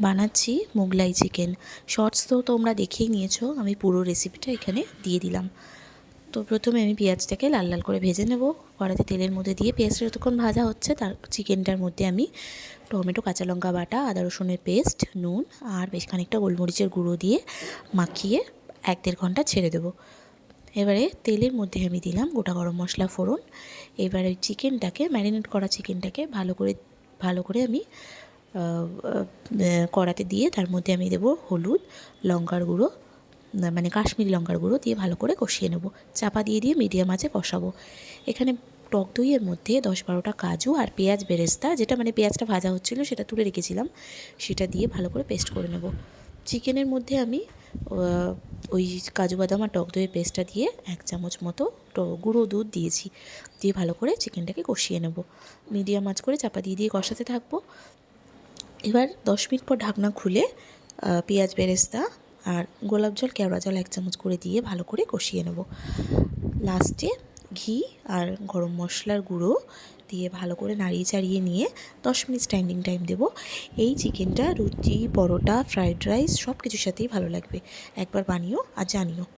বানাচ্ছি Mughlai chicken. Shorts তো তোমরা দেখেই নিয়েছো, আমি পুরো রেসিপিটা এখানে দিয়ে দিলাম। তো প্রথমে আমি পেঁয়াজটাকে লাল লাল করে ভেজে নেব। কড়াতে তেলের মধ্যে দিয়ে পেঁয়াজটা যতক্ষণ ভাজা হচ্ছে, তার চিকেনটার মধ্যে আমি টমেটো, কাঁচা লঙ্কা বাটা, আদা রসুনের পেস্ট, নুন আর বেশ খানিকটা গোলমরিচের গুঁড়ো দিয়ে মাখিয়ে এক দেড় ঘণ্টা ছেড়ে দেবো। এবারে তেলের মধ্যে আমি দিলাম গোটা গরম মশলা ফোড়ন। এবারে চিকেনটাকে, ম্যারিনেট করা চিকেনটাকে ভালো করে ভালো করে আমি কড়াতে দিয়ে তার মধ্যে আমি দেবো হলুদ, লঙ্কার গুঁড়ো মানে কাশ্মীরি লঙ্কার গুঁড়ো দিয়ে ভালো করে কষিয়ে নেব। চাপা দিয়ে দিয়ে মিডিয়াম আঁচে কষাবো এখানে টক দইয়ের মধ্যে দশ বারোটা কাজু আর পেঁয়াজ বেরেস্তা, যেটা মানে পেঁয়াজটা ভাজা হচ্ছিল সেটা তুলে রেখেছিলাম, সেটা দিয়ে ভালো করে পেস্ট করে নেব। চিকেনের মধ্যে আমি ওই কাজু বাদাম আর টক দইয়ের পেস্টটা দিয়ে এক চামচ মতো গুঁড়ো দুধ দিয়েছি। দিয়ে ভালো করে চিকেনটাকে কষিয়ে নেব। মিডিয়াম আঁচ করে চাপা দিয়ে দিয়ে কষাতে থাকব। এবার দশ মিনিট পর ঢাকনা খুলে পেঁয়াজ বেরেস্তা আর গোলাপ জল, কেওড়া জল এক চামচ করে দিয়ে ভালো করে কষিয়ে নেব। লাস্টে ঘি আর গরম মশলার গুঁড়ো দিয়ে ভালো করে নাড়িয়ে চাড়িয়ে নিয়ে দশ মিনিট স্ট্যান্ডিং টাইম দেবো। এই চিকেনটা, রুটি, পরোটা ফ্রায়েড রাইস সব কিছুর সাথেই ভালো লাগবে। একবার বানিও আর জানিও।